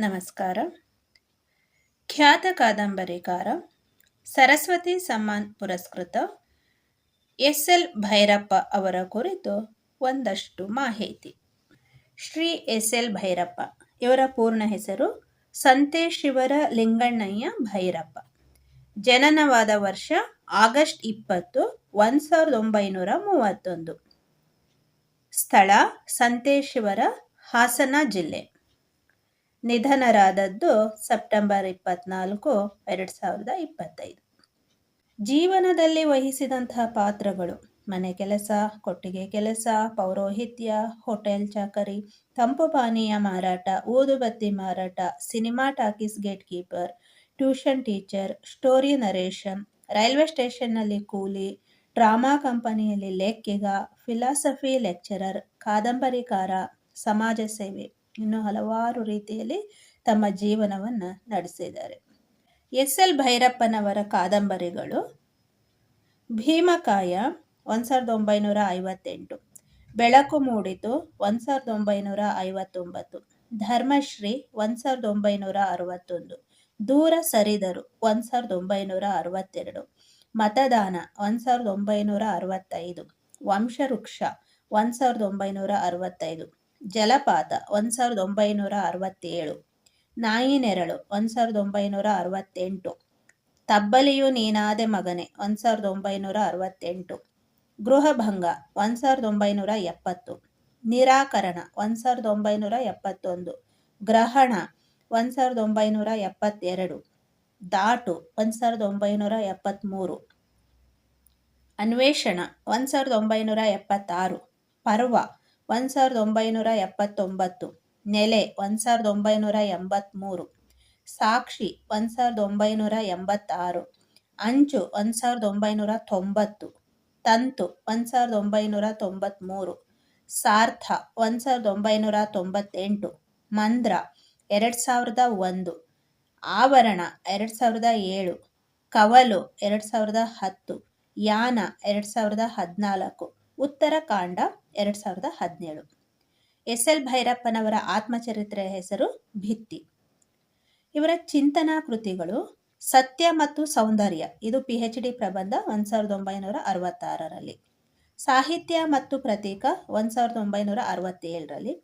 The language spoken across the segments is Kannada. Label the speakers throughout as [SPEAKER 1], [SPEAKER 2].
[SPEAKER 1] ನಮಸ್ಕಾರ. ಖ್ಯಾತ ಕಾದಂಬರಿಕಾರ, ಸರಸ್ವತಿ ಸಮ್ಮಾನ್ ಪುರಸ್ಕೃತ ಎಸ್ ಎಲ್ ಭೈರಪ್ಪ ಅವರ ಕುರಿತು ಒಂದಷ್ಟು ಮಾಹಿತಿ. ಶ್ರೀ ಎಸ್ ಎಲ್ ಭೈರಪ್ಪ, ಇವರ ಪೂರ್ಣ ಹೆಸರು ಸಂತೇಶಿವರ ಲಿಂಗಣ್ಣಯ್ಯ ಭೈರಪ್ಪ. ಜನನವಾದ ವರ್ಷ ಆಗಸ್ಟ್ ಇಪ್ಪತ್ತು, ಒಂದು ಸಾವಿರದ ಒಂಬೈನೂರ ಮೂವತ್ತೊಂದು. ಸ್ಥಳ ಸಂತೇಶಿವರ ಹಾಸನ ಜಿಲ್ಲೆ. ನಿಧನರಾದದ್ದು ಸೆಪ್ಟೆಂಬರ್ ಇಪ್ಪತ್ನಾಲ್ಕು, ಎರಡು ಸಾವಿರದ ಇಪ್ಪತ್ತೈದು. ಜೀವನದಲ್ಲಿ ವಹಿಸಿದಂತಹ ಪಾತ್ರಗಳು, ಮನೆ ಕೆಲಸ, ಕೊಟ್ಟಿಗೆ ಕೆಲಸ, ಪೌರೋಹಿತ್ಯ, ಹೋಟೆಲ್ ಚಾಕರಿ, ತಂಪು ಪಾನೀಯ ಮಾರಾಟ ಊದುಬತ್ತಿ ಮಾರಾಟ, cinema talkies gate keeper, tuition teacher, story narration railway ಸ್ಟೇಷನ್ನಲ್ಲಿ ಕೂಲಿ, ಡ್ರಾಮಾ ಕಂಪನಿಯಲ್ಲಿ ಲೇಖಿಗ, ಫಿಲಾಸಫಿ ಲೆಕ್ಚರರ್, ಕಾದಂಬರಿಕಾರ, ಸಮಾಜ ಸೇವೆ. ಇನ್ನು ಹಲವಾರು ರೀತಿಯಲ್ಲಿ ತಮ್ಮ ಜೀವನವನ್ನು ನಡೆಸಿದ್ದಾರೆ. ಎಸ್ ಎಲ್ ಭೈರಪ್ಪನವರ ಕಾದಂಬರಿಗಳು ಭೀಮಕಾಯ ಒಂದು ಸಾವಿರದ ಒಂಬೈನೂರ ಐವತ್ತೆಂಟು, ಬೆಳಕು ಮೂಡಿತು ಒಂದು ಸಾವಿರದ ಒಂಬೈನೂರ ಐವತ್ತೊಂಬತ್ತು, ಧರ್ಮಶ್ರೀ ಒಂದು ಸಾವಿರದ ಒಂಬೈನೂರ ಅರವತ್ತೊಂದು, ದೂರ ಸರಿದರು ಒಂದು ಸಾವಿರದ ಒಂಬೈನೂರ ಅರವತ್ತೆರಡು, ಮತದಾನ ಒಂದು ಸಾವಿರದ ಒಂಬೈನೂರ ಅರವತ್ತೈದು, ವಂಶವೃಕ್ಷ ಒಂದು ಸಾವಿರದ ಒಂಬೈನೂರ ಅರವತ್ತೈದು ಜಲಪಾತ, ಒಂದು ಸಾವಿರದ ಒಂಬೈನೂರ ಅರವತ್ತೇಳು. ನಾಯಿ ನೆರಳು, ಒಂದು ಸಾವಿರದ ಒಂಬೈನೂರ ಅರವತ್ತೆಂಟು. ತಬ್ಬಲಿಯು ನೀನಾದೆ ಮಗನೆ, ಒಂದು ಸಾವಿರದ ಒಂಬೈನೂರ ಅರವತ್ತೆಂಟು. ಗೃಹಭಂಗ, ಒಂದು ಸಾವಿರದ ಒಂಬೈನೂರ ಎಪ್ಪತ್ತು. ನಿರಾಕರಣ, ಒಂದು ಸಾವಿರದ ಒಂಬೈನೂರ ಎಪ್ಪತ್ತೊಂದು. ಗ್ರಹಣ, ಒಂದು ಸಾವಿರದ ಒಂಬೈನೂರ ಎಪ್ಪತ್ತೆರಡು. ದಾಟು, ಒಂದು ಸಾವಿರದ ಒಂಬೈನೂರ ಎಪ್ಪತ್ತ್ಮೂರು ಅನ್ವೇಷಣ, ಒಂದು ಸಾವಿರದ ಒಂಬೈನೂರ ಎಪ್ಪತ್ತಾರು. ಪರ್ವ ಒಂದು ಸಾವಿರದ ಒಂಬೈನೂರ ಎಪ್ಪತ್ತೊಂಬತ್ತು. ನೆಲೆ ಒಂದು ಸಾವಿರದ ಒಂಬೈನೂರ ಎಂಬತ್ತ್ಮೂರು ಸಾಕ್ಷಿ ಒಂದು ಸಾವಿರದ ಒಂಬೈನೂರ ಎಂಬತ್ತಾರು. ಅಂಚು ಒಂದು ಸಾವಿರದ ಒಂಬೈನೂರ ತೊಂಬತ್ತು. ತಂತು ಒಂದು ಸಾವಿರದ ಒಂಬೈನೂರ ತೊಂಬತ್ತ್ಮೂರು ಸಾರ್ಥ ಒಂದು ಸಾವಿರದ ಒಂಬೈನೂರ ತೊಂಬತ್ತೆಂಟು. ಮಂದ್ರ ಎರಡು ಸಾವಿರದ ಒಂದು. ಆವರಣ ಎರಡು ಸಾವಿರದ ಏಳು. ಕವಲು ಎರಡು ಸಾವಿರದ ಹತ್ತು. ಯಾನ ಎರಡು ಸಾವಿರದ ಹದಿನಾಲ್ಕು. ಉತ್ತರಕಾಂಡ ಎರಡು ಸಾವಿರದ ಹದಿನೇಳು. ಎಸ್ ಎಲ್ ಭೈರಪ್ಪನವರ ಆತ್ಮಚರಿತ್ರೆಯ ಹೆಸರು ಭಿತ್ತಿ. ಇವರ ಚಿಂತನಾ ಕೃತಿಗಳು ಸತ್ಯ ಮತ್ತು ಸೌಂದರ್ಯ. ಇದು ಪಿ ಎಚ್ ಡಿ ಪ್ರಬಂಧ ಒಂದು ಸಾವಿರದ ಒಂಬೈನೂರ ಅರವತ್ತಾರರಲ್ಲಿ. ಸಾಹಿತ್ಯ ಮತ್ತು ಪ್ರತೀಕ ಒಂದು ಸಾವಿರದ ಒಂಬೈನೂರ ಅರವತ್ತೇಳರಲ್ಲಿ.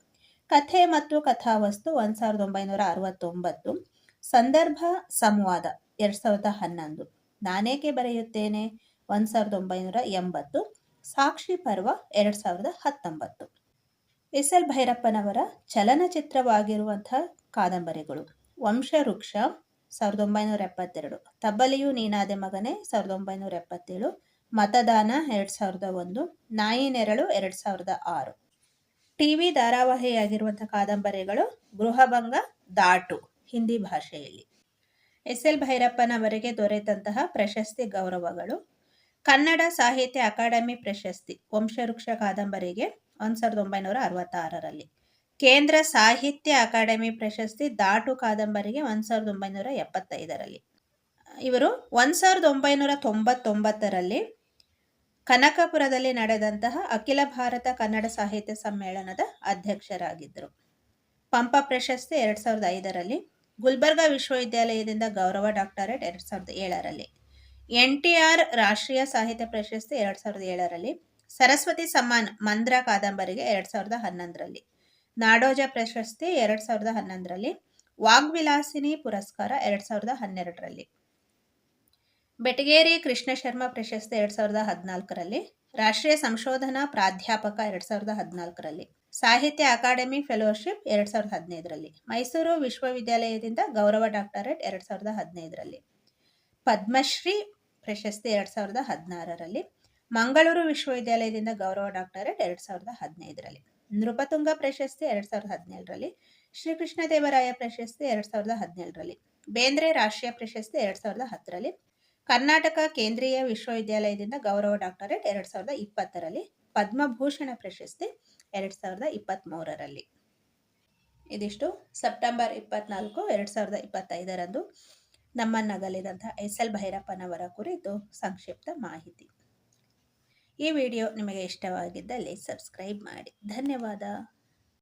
[SPEAKER 1] ಕಥೆ ಮತ್ತು ಕಥಾವಸ್ತು ಒಂದು ಸಾವಿರದ ಒಂಬೈನೂರ ಅರವತ್ತೊಂಬತ್ತು. ಸಂದರ್ಭ ಸಂವಾದ ಎರಡು ಸಾವಿರದ ಹನ್ನೊಂದು. ನಾನೇಕೆ ಬರೆಯುತ್ತೇನೆ? ಒಂದು ಸಾವಿರದ ಒಂಬೈನೂರ ಎಂಬತ್ತು. ಸಾಕ್ಷಿ ಪರ್ವ ಎರಡು ಸಾವಿರದ ಹತ್ತೊಂಬತ್ತು. ಎಸ್ ಎಲ್ ಭೈರಪ್ಪನವರ ಚಲನಚಿತ್ರವಾಗಿರುವಂತಹ ಕಾದಂಬರಿಗಳು. ವಂಶವೃಕ್ಷ ಸಾವಿರದ ಒಂಬೈನೂರ ಎಪ್ಪತ್ತೆರಡು. ತಬ್ಬಲಿಯು ನೀನಾದೆ ಮಗನೆ ಸಾವಿರದ ಒಂಬೈನೂರ ಎಪ್ಪತ್ತೇಳು. ಮತದಾನ ಎರಡು ಸಾವಿರದ ಒಂದು. ನಾಯಿ ನೆರಳು ಎರಡು ಸಾವಿರದ ಆರು. ಟಿ ವಿ ಧಾರಾವಾಹಿಯಾಗಿರುವಂಥ ಕಾದಂಬರಿಗಳು ಗೃಹಭಂಗ, ದಾಟು, ಹಿಂದಿ ಭಾಷೆಯಲ್ಲಿ. ಎಸ್ ಎಲ್ ಭೈರಪ್ಪನವರಿಗೆ ದೊರೆತಂತಹ ಪ್ರಶಸ್ತಿ ಗೌರವಗಳು ಕನ್ನಡ ಸಾಹಿತ್ಯ ಅಕಾಡೆಮಿ ಪ್ರಶಸ್ತಿ, ವಂಶವೃಕ್ಷ ಕಾದಂಬರಿಗೆ ಒಂದು ಸಾವಿರದ ಒಂಬೈನೂರ ಅರವತ್ತಾರರಲ್ಲಿ. ಕೇಂದ್ರ ಸಾಹಿತ್ಯ ಅಕಾಡೆಮಿ ಪ್ರಶಸ್ತಿ, ದಾಟು ಕಾದಂಬರಿಗೆ ಒಂದು ಸಾವಿರದ ಒಂಬೈನೂರ ಎಪ್ಪತ್ತೈದರಲ್ಲಿ. ಇವರು ಒಂದು ಸಾವಿರದ ಒಂಬೈನೂರ ತೊಂಬತ್ತೊಂಬತ್ತರಲ್ಲಿ ಕನಕಪುರದಲ್ಲಿ ನಡೆದಂತಹ ಅಖಿಲ ಭಾರತ ಕನ್ನಡ ಸಾಹಿತ್ಯ ಸಮ್ಮೇಳನದ ಅಧ್ಯಕ್ಷರಾಗಿದ್ದರು. ಪಂಪ ಪ್ರಶಸ್ತಿ ಎರಡು ಸಾವಿರದ ಐದರಲ್ಲಿ, ಗುಲ್ಬರ್ಗಾ ವಿಶ್ವವಿದ್ಯಾಲಯದಿಂದ ಗೌರವ ಡಾಕ್ಟರೇಟ್ ಎರಡು ಸಾವಿರದ ಏಳರಲ್ಲಿ. ಎನ್ ಟಿ ಆರ್ ರಾಷ್ಟ್ರೀಯ ಸಾಹಿತ್ಯ ಪ್ರಶಸ್ತಿ ಎರಡು ಸಾವಿರದ ಏಳರಲ್ಲಿ, ಸರಸ್ವತಿ ಸಮ್ಮಾನ್ ಮಂದ್ರ ಕಾದಂಬರಿಗೆ ಎರಡು ಸಾವಿರದ ಹನ್ನೊಂದರಲ್ಲಿ, ನಾಡೋಜ ಪ್ರಶಸ್ತಿ ಎರಡು ಸಾವಿರದ ಹನ್ನೊಂದರಲ್ಲಿ, ವಾಗ್ವಿಲಾಸಿನಿ ಪುರಸ್ಕಾರ ಎರಡು ಸಾವಿರದ ಹನ್ನೆರಡರಲ್ಲಿ. ಬೆಟಗೇರಿ ಕೃಷ್ಣ ಶರ್ಮಾ ಪ್ರಶಸ್ತಿ ಎರಡು ಸಾವಿರದ ಹದಿನಾಲ್ಕರಲ್ಲಿ, ರಾಷ್ಟ್ರೀಯ ಸಂಶೋಧನಾ ಪ್ರಾಧ್ಯಾಪಕ ಎರಡು ಸಾವಿರದ ಹದಿನಾಲ್ಕರಲ್ಲಿ, ಸಾಹಿತ್ಯ ಅಕಾಡೆಮಿ ಫೆಲೋಶಿಪ್ ಎರಡು ಸಾವಿರದ ಹದಿನೈದರಲ್ಲಿ, ಮೈಸೂರು ವಿಶ್ವವಿದ್ಯಾಲಯದಿಂದ ಗೌರವ ಡಾಕ್ಟರೇಟ್ ಎರಡು ಸಾವಿರದ ಹದಿನೈದರಲ್ಲಿ. ಪದ್ಮಶ್ರೀ ಪ್ರಶಸ್ತಿ ಎರಡು ಸಾವಿರದ ಹದಿನಾರರಲ್ಲಿ. ಮಂಗಳೂರು ವಿಶ್ವವಿದ್ಯಾಲಯದಿಂದ ಗೌರವ ಡಾಕ್ಟರೇಟ್ ಎರಡು ಸಾವಿರದ ಹದಿನೈದರಲ್ಲಿ. ನೃಪತುಂಗ ಪ್ರಶಸ್ತಿ ಎರಡು ಸಾವಿರದ ಹದಿನೇಳರಲ್ಲಿ. ಶ್ರೀಕೃಷ್ಣ ದೇವರಾಯ ಪ್ರಶಸ್ತಿ ಎರಡು ಸಾವಿರದ ಹದಿನೇಳರಲ್ಲಿ. ಬೇಂದ್ರೆ ರಾಷ್ಟ್ರೀಯ ಪ್ರಶಸ್ತಿ ಎರಡು ಸಾವಿರದ ಹತ್ತರಲ್ಲಿ. ಕರ್ನಾಟಕ ಕೇಂದ್ರೀಯ ವಿಶ್ವವಿದ್ಯಾಲಯದಿಂದ ಗೌರವ ಡಾಕ್ಟರೇಟ್ ಎರಡು ಸಾವಿರದ ಇಪ್ಪತ್ತರಲ್ಲಿ. ಪದ್ಮಭೂಷಣ ಪ್ರಶಸ್ತಿ ಎರಡು ಸಾವಿರದ ಇಪ್ಪತ್ತ್ಮೂರರಲ್ಲಿ ಇದಿಷ್ಟು ಸೆಪ್ಟೆಂಬರ್ ಇಪ್ಪತ್ನಾಲ್ಕು ಎರಡು ಸಾವಿರದ ಇಪ್ಪತ್ತೈದರಂದು. ನಮ್ಮನ್ನಗಲಿದಂಥ ಎಸ್ ಎಲ್ ಭೈರಪ್ಪನವರ ಕುರಿತು ಸಂಕ್ಷಿಪ್ತ ಮಾಹಿತಿ. ಈ ವಿಡಿಯೋ ನಿಮಗೆ ಇಷ್ಟವಾಗಿದ್ದಲ್ಲಿ ಸಬ್ಸ್ಕ್ರೈಬ್ ಮಾಡಿ. ಧನ್ಯವಾದ.